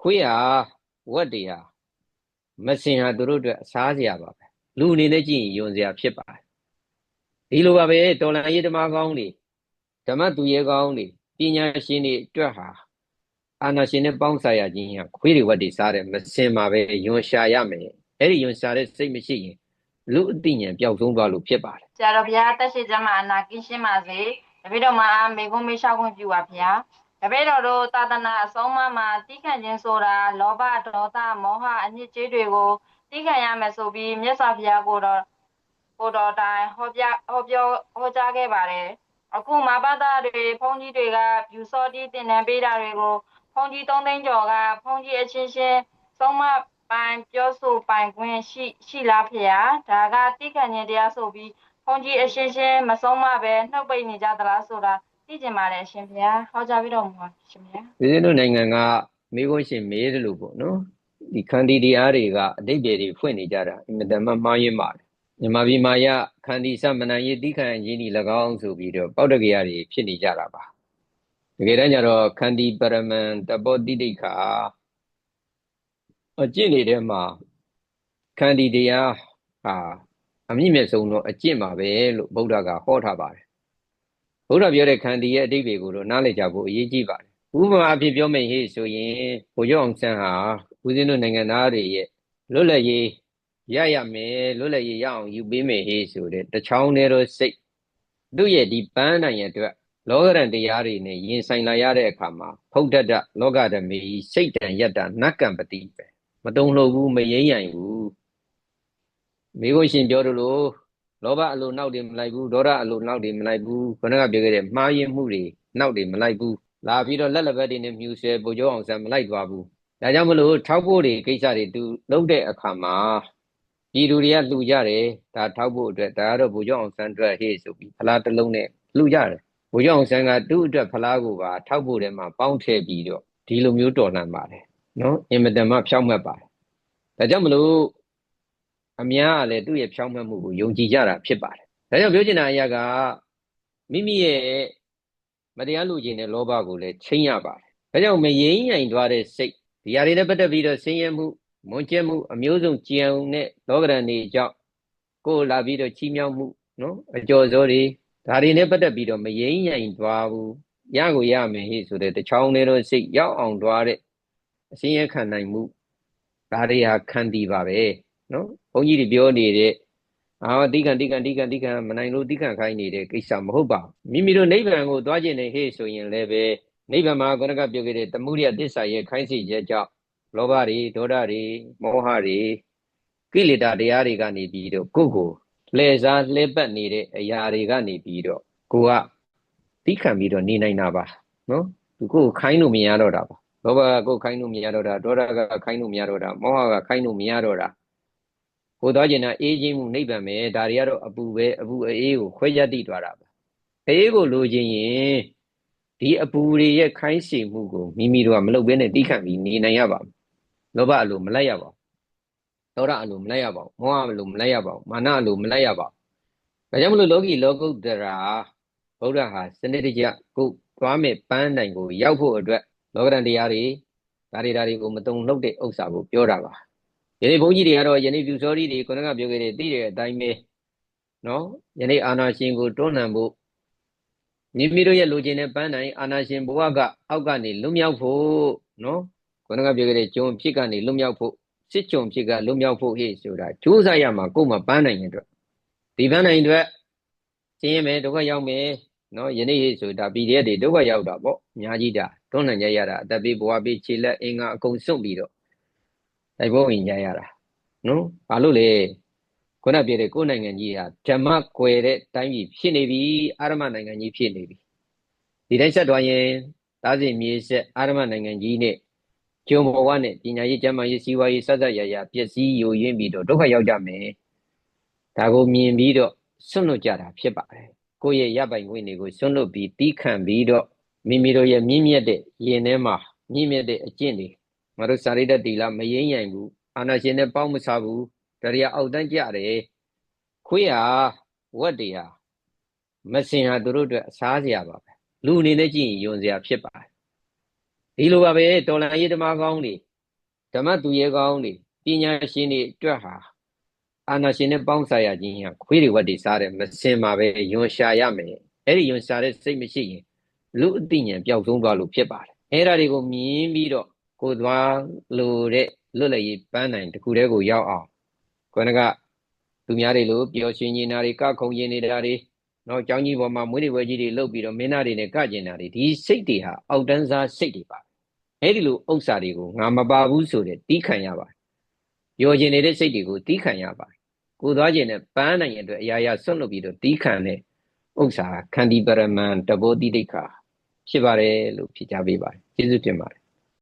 ခွေးဟာဝက်တွေဟာမစင်ဟာသူတို့အတွက်အစားစရာပါပဲလူအနေနဲ့ကြည့်ရင်ယွန်စရာဖြစ်ပါတယ်ဒီလိုပါပဲတော်လန်ရေးဓမ္မကောင်းတွေဓမ္မသူရဲကောင်းတွေပညာရှင်တွေအတွက်ဟာအာနာရှင်နဲ့ပေါင်းစားရခြင်းဟာခွေးတွေဝက်တွေစားတယ်မစင်ပါပဲယွန်ရှာရမယ်အဲ့ဒီယွန်ရှာတဲ့စိတ်မရှိရင်လူအသိဉာဏ်ပျောက်ဆုံးသွားလို့ဖြစ်ပါတယ်ဆရာတော်ဘုရားတက်ရှိကြမှာအနာကင်းရှင်းပါစေတပည့်တော်မှာမေခွန်းမေးလျှောက်ခွင့်ပြုပါဗျာ တပည့်တော်တို့သာသနာအဆုံးအမမှာတိခတ်ခြင်းဆိုတာလောဘဒေါသမောဟအညစ်အကြေးတွေကိုတိခတ်ရမယ်ဆိုပြီးမြတ်စွာဘုရားကိုတော်ကိုတော်တိုင်ဟောပြဟောပြောဟောကြားခဲ့ပါတယ်အခုမာပတာတွေဘုန်းကြီးတွေကဖြူစောတိတင်နန်းပေးတာတွေကိုဘုန်းကြီး၃သိန်းကျော်ကဘုန်းကြီးအချင်းချင်းဆုံးမပိုင်ပြောဆိုပိုင်ခွင့်ရှိရှိလားဖေဟာဒါကတိခတ်ခြင်းတရားဆိုပြီးဘုန်းကြီးအရှင်ရှင်မဆုံးမပဲနှုတ်ပိတ်နေကြသလားဆိုတာ သိကျင်ပါတယ်အရှင်ဘုရားဟောကြားပြီးတော့မှာရှင်ဘုရားဦးဇင်းတို့နိုင်ငံကမိခွန်းရှင်မေးတယ်လို့ပေါ့နော်ဒီခန္တီတရားတွေကအတိတ်တွေဖွင့်နေကြတာအင်မတန်မှမှားယွင်းပါတယ်မြန်မာပြည်မှာယခန္တီသမဏယေတိခန္ကြီးဒီ၎င်းဆိုပြီးတော့ပောက်တကရာတွေဖြစ်နေကြတာပါတကယ်တမ်းကျတော့ခန္တီပရမန်တပောတိတိခာအကျင့်နေတဲ့မှာခန္တီတရားဟာအမြင့်မြတ်ဆုံးတော့အကျင့်ပါပဲလို့ဗုဒ္ဓကဟောထားပါတယ် ဗုဒ္ဓပြောတဲ့ခန္တီရဲ့အတိတ်တွေကိုတော့နားလည်ကြဖို့အရေးကြီးပါတယ်ဥပမာအဖြစ်ပြောမယ်ဟေ့ဆိုရင်ဘိုလ်ချုပ်အောင်ဆန်းဟာဦးဇင်းတို့နိုင်ငံသားတွေရဲ့လွတ်လပ်ရေးရရမယ်လွတ်လပ်ရေးရအောင်ယူပေးမယ်ဟေ့ဆိုတဲ့တချောင်းတည်းသောစိတ်သူ့ရဲ့ဒီပန်းနိုင်ရအတွက်လောကရန်တရားတွေနဲ့ရင်ဆိုင်လာရတဲ့အခါမှာဖုတ်တတ္တလောကဓမေဤစိတ်တန်ယတ္တနတ်ကံပတိပဲမတုံ့လို့ဘူးမရင်းရန်ဘူးမိကိုရှင်ပြောသလို လောဘအလိုနောက်တွေမလိုက်ဘူးဒေါသအလိုနောက်တွေမလိုက်ဘူးခொနကပြောခဲ့တဲ့မှားယွင်းမှုတွေနောက်တွေမလိုက်ဘူးလာပြီးတော့လက်လက်ဘက်တွေနဲ့မြူဆွဲပူကျော်အောင်ဆန်မလိုက်သွားဘူးဒါကြောင့်မလို့ထောက်ဖို့တွေကိစ္စတွေသူလုပ်တဲ့အခါမှာပြည်သူတွေကလှူကြတယ်ဒါထောက်ဖို့အတွက်ဒါကတော့ပူကျော်အောင်ဆန်အတွက်ဟေ့ဆိုပြီးဖလားတစ်လုံးနဲ့လှူကြတယ်ပူကျော်အောင်ဆန်ကသူ့အတွက်ဖလားကိုပါထောက်ဖို့ထဲမှာပေါင်းထည့်ပြီးတော့ဒီလိုမျိုးတော်လှန်ပါတယ်နော်အင်မတန်မှဖြောင့်မတ်ပါတယ်ဒါကြောင့်မလို့ အများကလည်းသူ့ရဲ့ဖြောင့်မတ်မှုကိုယုံကြည်ကြတာဖြစ်ပါတယ်ဒါကြောင့်ပြောချင်တာအရာကမိမိရဲ့မတရားလူကျင်တဲ့လောဘကိုလည်းချိန်ရပါတယ်။ဒါကြောင့်မရင်းရင်သွားတဲ့စိတ်ဒီဟာတွေနဲ့ပတ်သက်ပြီးတော့ဆင်းရဲမှုမွန်ကျက်မှုအမျိုးစုံကြံတဲ့လောကရန်တွေကြောင့်ကိုယ်လာပြီးတော့ချီးမြှောက်မှုနော်အကျော်စောတွေဒါတွေနဲ့ပတ်သက်ပြီးတော့မရင်းရင်သွားဘူးရကိုရမယ်ဟိဆိုတဲ့တချောင်းလေးတော့စိတ်ရောက်အောင်သွားတဲ့အစင်းရခံနိုင်မှုဒါတွေဟာခံတည်ပါပဲ နော်ဘုန်းကြီးတွေပြောနေတဲ့အာတိကံတိကံတိကံတိကံမနိုင်လို့တိကံခိုင်းနေတဲ့ကိစ္စမဟုတ်ပါဘူးမိမိတို့နိဗ္ဗာန်ကိုသွားကျင်နေဟေ့ဆိုရင်လည်းပဲနိဗ္ဗာန်မှာခုနကပြောခဲ့တဲ့တမှုရိယသစ္စာရဲ့ခိုင်းစေချက်ကြောင့်လောဘတွေဒေါသတွေမောဟတွေကိလေသာတရားတွေကနေပြီးတော့ကိုယ့်ကိုလှည့်စားလှည့်ပတ်နေတဲ့အရာတွေကနေပြီးတော့ကိုကတိခံပြီးတော့နေနိုင်တာပါနော်သူကိုယ်ကိုခိုင်းလို့မရတော့တာပါလောဘကကိုယ်ခိုင်းလို့မရတော့တာဒေါသကခိုင်းလို့မရတော့တာမောဟကခိုင်းလို့မရတော့တာ ကိုသွားကျင်တာအေးခြင်းမှုနိဗ္ဗာန်ပဲဒါတွေကတော့အပူပဲအပူအေးကိုခွဲခြားတိသွားတာပဲအေးကိုလိုချင်ရင်ဒီအပူတွေရဲ့ခိုင်းစေမှုကိုမိမိတို့ကမလုပ်ဘဲနဲ့တိခတ်ပြီးနေနိုင်ရပါဘူးလောဘအလိုမလိုက်ရပါဘူးဒေါသအလိုမလိုက်ရပါဘူးမောဟအလိုမလိုက်ရပါဘူးမာနအလိုမလိုက်ရပါဘူးဒါကြောင့်မလို့လောကီလောကုတ္တရာဗုဒ္ဓဟာစနစ်တကျကိုသွားမဲ့ပန်းတိုင်ကိုရောက်ဖို့အတွက်လောကရန်တရားတွေဒါတွေဒါတွေကိုမတုံ့လှုပ်တဲ့ဥစ္စာကိုပြောတာပါ ယနေ့ဘုန်းကြီးတွေကတော့ယနေ့ပြူစောရီတွေခုနကပြောခဲ့တဲ့သိတဲ့အတိုင်းပဲနော်ယနေ့အာနာရှင်ကိုတွန်းလှန်ဖို့မိမိတို့ရဲ့လိုချင်တဲ့ပန်းနိုင်အာနာရှင်ဘဝကအောက်ကနေလွတ်မြောက်ဖို့နော်ခုနကပြောခဲ့တဲ့ဂျုံဖြစ်ကနေလွတ်မြောက်ဖို့စစ်ဂျုံဖြစ်ကလွတ်မြောက်ဖို့ဟေ့ဆိုတာကြိုးစားရမှာကိုယ်မှာပန်းနိုင်ရင်အတွက်ဒီပန်းနိုင်အတွက်ရှင်းရမယ်ဒုက္ခရောက်မယ်နော်ယနေ့ဟေ့ဆိုတာ PDF တွေဒုက္ခရောက်တာပေါ့အများကြီးဒါတွန်းလှန်ကြရတာအသက်ပေးဘဝပေးခြေလက်အင်္ဂါအကုန်စွန့်ပြီးတော့ တိုက်ပွဲဝင်ကြရတာနော်ဘာလို့လဲခုနပြောတဲ့ကိုယ်နိုင်ငံကြီးဟာဓမ္မကွယ်တဲ့တိုင်းပြည်ဖြစ်နေပြီအာရမနိုင်ငံကြီးဖြစ်နေပြီဒီတိုင်းဆက်သွားရင်သားစဉ်မြေဆက်အာရမနိုင်ငံကြီးနဲ့ကျုံဘဝနဲ့ပညာရေးကျမ်းမာရေးစီးပွားရေးဆက်ဆက်ရရပျက်စီးယိုယွင်းပြီးတော့ဒုက္ခရောက်ကြမယ်ဒါကိုမြင်ပြီးတော့ဆွန့်လွတ်ကြတာဖြစ်ပါတယ်ကိုယ့်ရဲ့ရပိုင်ခွင့်တွေကိုဆွန့်လွတ်ပြီးတီးခံပြီးတော့မိမိတို့ရဲ့မြင့်မြတ်တဲ့ယင်ထဲမှာမြင့်မြတ်တဲ့အကျင့်တွေ ငါတို့စာရိတ္တတီလာမရင်းရင်ဘူးအာနာရှင်နဲ့ပေါင်းမစားဘူးတရားအောက်တန်းကြတယ်ခွေးဟာဝက်တွေဟာမစင်ဟာသူတို့အတွက်အစားစရာပါပဲလူအနေနဲ့ကြည့်ရင်ယွန်စရာဖြစ်ပါတယ်ဒီလိုပါပဲတော်လန်ရေးဓမ္မကောင်းတွေဓမ္မသူရဲကောင်းတွေပညာရှင်တွေအတွက်ဟာအာနာရှင်နဲ့ပေါင်းစားရခြင်းဟာခွေးတွေဝတ်တွေစားတယ်မစင်မှာပဲယွန်ရှာရမယ်အဲ့ဒီယွန်ရှာတဲ့စိတ်မရှိရင်လူအသိဉာဏ်ပျောက်ဆုံးသွားလို့ဖြစ်ပါတယ်အဲ့ဒါတွေကိုမြင်ပြီးတော့ ကိုယ်သွားလို့တဲ့လွတ်လပ်ရေးပန်းနိုင်တစ်ခုတည်းကိုရောက်အောင်ခေါင်းကသူများတွေလို့ပျော်ရွှင်နေတာတွေကခုံရင်နေတာတွေနော်ကြောင်းကြီးပေါ်မှာမွေးတွေဝဲကြီးတွေလှုပ်ပြီးတော့မင်းသားတွေနဲ့ကကျင်တာတွေဒီစိတ်တွေဟာအောက်တန်းစားစိတ်တွေပါအဲ့ဒီလိုဥစ္စာတွေကိုငါမပါဘူးဆိုတဲ့တီးခံရပါတယ်ပျော်ကျင်နေတဲ့စိတ်တွေကိုတီးခံရပါတယ်ကိုသွားခြင်းနဲ့ပန်းနိုင်ရဲ့အတွက်အရာရာဆွတ်လွတ်ပြီးတော့တီးခံတဲ့ဥစ္စာခန္တီပရမန်တဘောတိဒိဋ္ဌာဖြစ်ပါတယ်လို့ဖြေကြပေးပါတယ်ကျေးဇူးတင်ပါတယ်